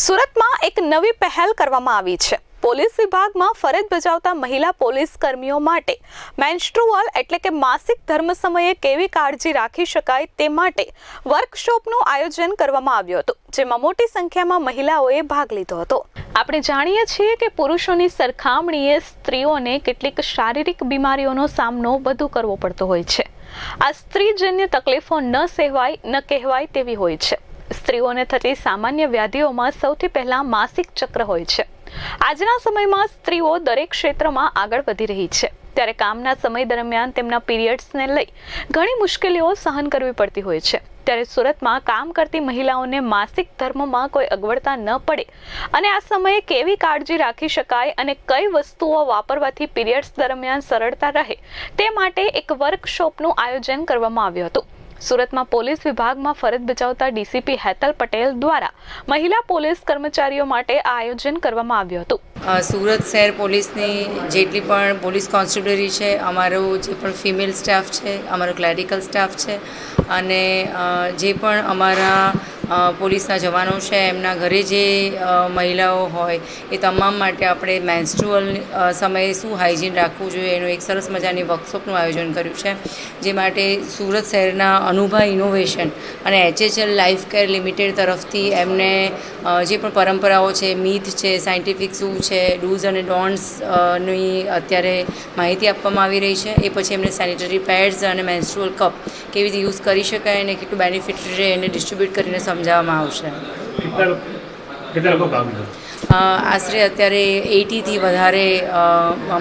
સુરતમાં એક નવી પહેલ કરવામાં આવી છે. પોલીસ વિભાગમાં ફરજ બજાવતા મહિલા પોલીસ કર્મીઓ માટે મેન્સ્ટ્રુઅલ એટલે કે માસિક ધર્મ સમયે કેવી કાળજી રાખી શકાય તે માટે વર્કશોપનું આયોજન કરવામાં આવ્યું હતું, જેમાં મોટી સંખ્યામાં મહિલાઓએ ભાગ લીધો હતો. આપણે જાણીએ છીએ કે પુરુષોની સરખામણીએ સ્ત્રીઓને કેટલીક શારીરિક બીમારીઓનો સામનો વધુ કરવો પડતો હોય છે. આ સ્ત્રીજન્ય તકલીફો ન સહેવાય, ન કહેવાય તેવી હોય છે. સ્ત્રીઓને થતી સામાન્ય વ્યાધિઓમાં સૌથી પહેલાં માસિક ચક્ર હોય છે. આજના સમયમાં સ્ત્રીઓ દરેક ક્ષેત્રમાં આગળ વધી રહી છે. ત્યારે કામના સમય દરમિયાન તેમના પીરિયડ્સને લઈ ઘણી મુશ્કેલીઓ સહન કરવી પડતી હોય છે. ત્યારે સુરતમાં કામ કરતી મહિલાઓને માસિક ધર્મમાં કોઈ અગવડતા ન પડે અને આ સમયે કેવી કાળજી રાખી શકાય અને કઈ વસ્તુઓ વાપરવાથી પીરિયડ્સ દરમિયાન સરળતા રહે તે માટે એક વર્કશોપનું આયોજન કરવામાં આવ્યું હતું. સુરતમાં પોલીસ વિભાગમાં ફરજ બજાવતા ડીસીપી હેતલ પટેલ દ્વારા મહિલા પોલીસ કર્મચારીઓ માટે આયોજન કરવામાં આવ્યું હતું. સુરત શહેર પોલીસની જેટલી પણ પોલીસ કોન્સ્ટેબલરી છે, અમારો જે પણ ફિમેલ સ્ટાફ છે, અમારો ક્લેરિકલ સ્ટાફ છે અને જે પણ અમારા પોલીસના જવાનો છે, એમના ઘરે જે મહિલાઓ હોય, એ તમામ માટે આપણે મેન્સ્ટ્રુઅલ સમયે શું હાઇજીન રાખવું જોઈએ એનું એક સરસ મજાની વર્કશોપનું આયોજન કર્યું છે, જે માટે સુરત શહેરના અનુભા ઇનોવેશન અને એચએચએલ લાઈફ કેર લિમિટેડ તરફથી એમને જે પણ પરંપરાઓ છે મીથ છે સાયન્ટિફિક શું છે ડૂઝ અને ડોન્ટ્સની અત્યારે માહિતી આપવામાં આવી રહી છે. એ પછી એમને સેનિટરી પેડ્સ અને મેન્સ્ટ્રુઅલ કપ કેવી રીતે યુઝ કરી શકાય અને કેટલું બેનિફિટ રહે એને ડિસ્ટ્રીબ્યુટ કરીને સમજાવવામાં આવશે. આશરે અત્યારે એટીથી વધારે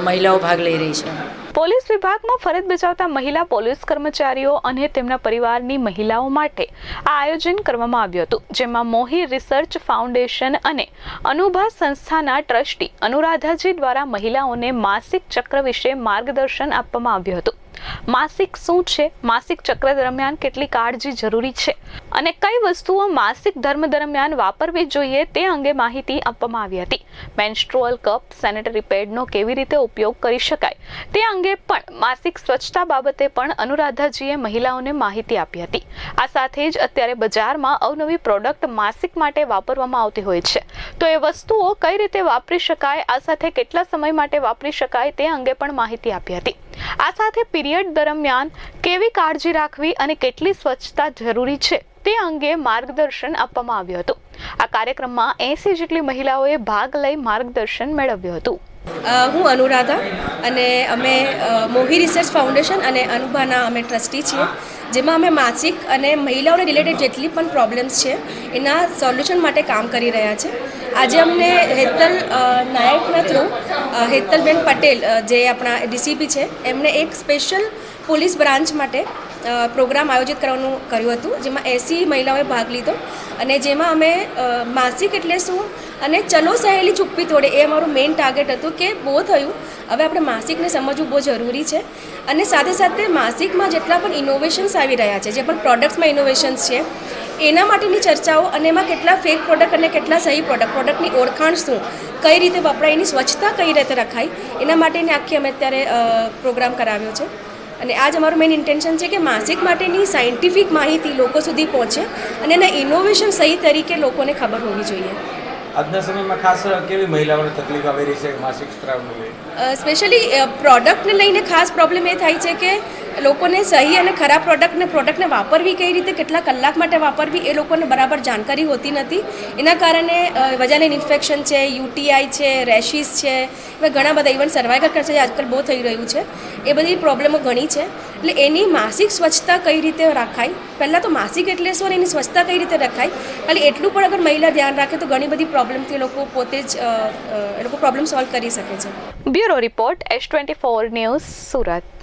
મહિલાઓ ભાગ લઈ રહી છે. પોલીસ વિભાગમાં ફરજ બજાવતા મહિલા પોલીસ કર્મચારીઓ અને તેમના પરિવારની મહિલાઓ માટે આ આયોજન કરવામાં આવ્યું હતું, જેમાં મોહી રિસર્ચ ફાઉન્ડેશન અને અનુભા સંસ્થાના ટ્રસ્ટી અનુરાધાજી દ્વારા મહિલાઓને માસિક ચક્ર વિશે માર્ગદર્શન આપવામાં આવ્યું હતું. માસિક શું છે? માસિક ચક્ર દરમિયાન કેટલી કાળજી જરૂરી છે? અને કઈ વસ્તુઓ માસિક ધર્મ દરમિયાન વાપરવી જોઈએ તે અંગે માહિતી આપવામાં આવી હતી. મેન્સ્ટ્રુઅલ કપ, સેનેટરી પેડનો કેવી રીતે ઉપયોગ કરી શકાય? તે અંગે પણ માસિક સ્વચ્છતા બાબતે પણ અનુરાધાજીએ મહિલાઓને માહિતી આપી હતી. આ સાથે જ અત્યારે બજારમાં અવનવી પ્રોડક્ટ માસિક માટે વાપરવામાં આવતી હોય છે. તો એ વસ્તુઓ કઈ રીતે વાપરી શકાય? આ સાથે કેટલા સમય માટે વાપરી શકાય? તે અંગે પણ માહિતી આપી હતી. આ સાથે પીરિયડ દરમિયાન કેવી કાળજી રાખવી અને કેટલી સ્વચ્છતા જરૂરી છે તે અંગે માર્ગદર્શન આપવામાં આવ્યું હતું. આ કાર્યક્રમમાં એસી જેટલી મહિલાઓએ ભાગ લઈ માર્ગદર્શન મેળવ્યું હતું. હું અનુરાધા અને અમે મોહી રિસર્ચ ફાઉન્ડેશન અને અનુભાના અમે ટ્રસ્ટી છીએ, જેમાં અમે માસિક અને મહિલાઓને રિલેટેડ જેટલી પણ પ્રોબ્લેમ્સ છે, એના સોલ્યુશન માટે કામ કરી રહ્યા છે. આજે અમને હેતલ નાયકના થ્રુ હેતલબેન પટેલ જે આપણા ડીસીપી છે, એમને એક સ્પેશિયલ પોલીસ બ્રાન્ચ માટે પ્રોગ્રામ આયોજિત કરવાનું કર્યું હતું, જેમાં એસી મહિલાઓએ ભાગ લીધો અને જેમાં અમે માસિક એટલે શું અને ચલો સહેલી ચુપ્પી તોડે એ અમારું મેઇન ટાર્ગેટ હતું કે બહુ થયું. હવે આપણે માસિકને સમજવું બહુ જરૂરી છે અને સાથે સાથે માસિકમાં જેટલા પણ ઇનોવેશન્સ આવી રહ્યા છે, જે પણ પ્રોડક્ટ્સમાં ઇનોવેશન્સ છે, એના માટેની ચર્ચાઓ અને એમાં કેટલા ફેક પ્રોડક્ટ અને કેટલા સહી પ્રોડક્ટ પ્રોડક્ટની ઓળખાણ શું, કઈ રીતે વપરાય, એની સ્વચ્છતા કઈ રીતે રખાય, એના માટેની આખી અમે અત્યારે પ્રોગ્રામ કરાવ્યો છે. અને આજ અમારું મેઇન ઇન્ટેન્શન છે કે માસિક માટેની સાયન્ટિફિક માહિતી લોકો સુધી પહોંચે અને એના ઇનોવેશન સહી તરીકે લોકોને ખબર હોવી જોઈએ. આજના સમયમાં ખાસ કેવી મહિલાઓને તકલીફ આવી રહી છે માસિક સ્ત્રાવને સ્પેશિયલી પ્રોડક્ટને લઈને ખાસ પ્રોબ્લેમ એ થાય છે કે લોકોને સહી અને ખરાબ પ્રોડક્ટને પ્રોડક્ટને વાપરવી કઈ રીતે, કેટલા કલાક માટે વાપરવી, એ લોકોને બરાબર જાણકારી હોતી નથી. એના કારણે વજાલિન ઇન્ફેક્શન છે, યુટીઆઈ છે, રેશિસ છે એવા ઘણા બધા ઇવન સર્વાઇકલ કરશે આજકાલ બહુ થઈ રહ્યું છે. એ બધી પ્રોબ્લેમો ઘણી છે. એટલે એની માસિક સ્વચ્છતા કઈ રીતે રાખાય? પહેલાં તો માસિક એટલે શું એની સ્વચ્છતા કઈ રીતે રખાય? ખાલી એટલું પણ અગર મહિલા ધ્યાન રાખે તો ઘણી બધી પ્રોબ્લેમથી લોકો પોતે જ એ લોકો પ્રોબ્લેમ સોલ્વ કરી શકે છે. Bureau report, S twenty four news Surat.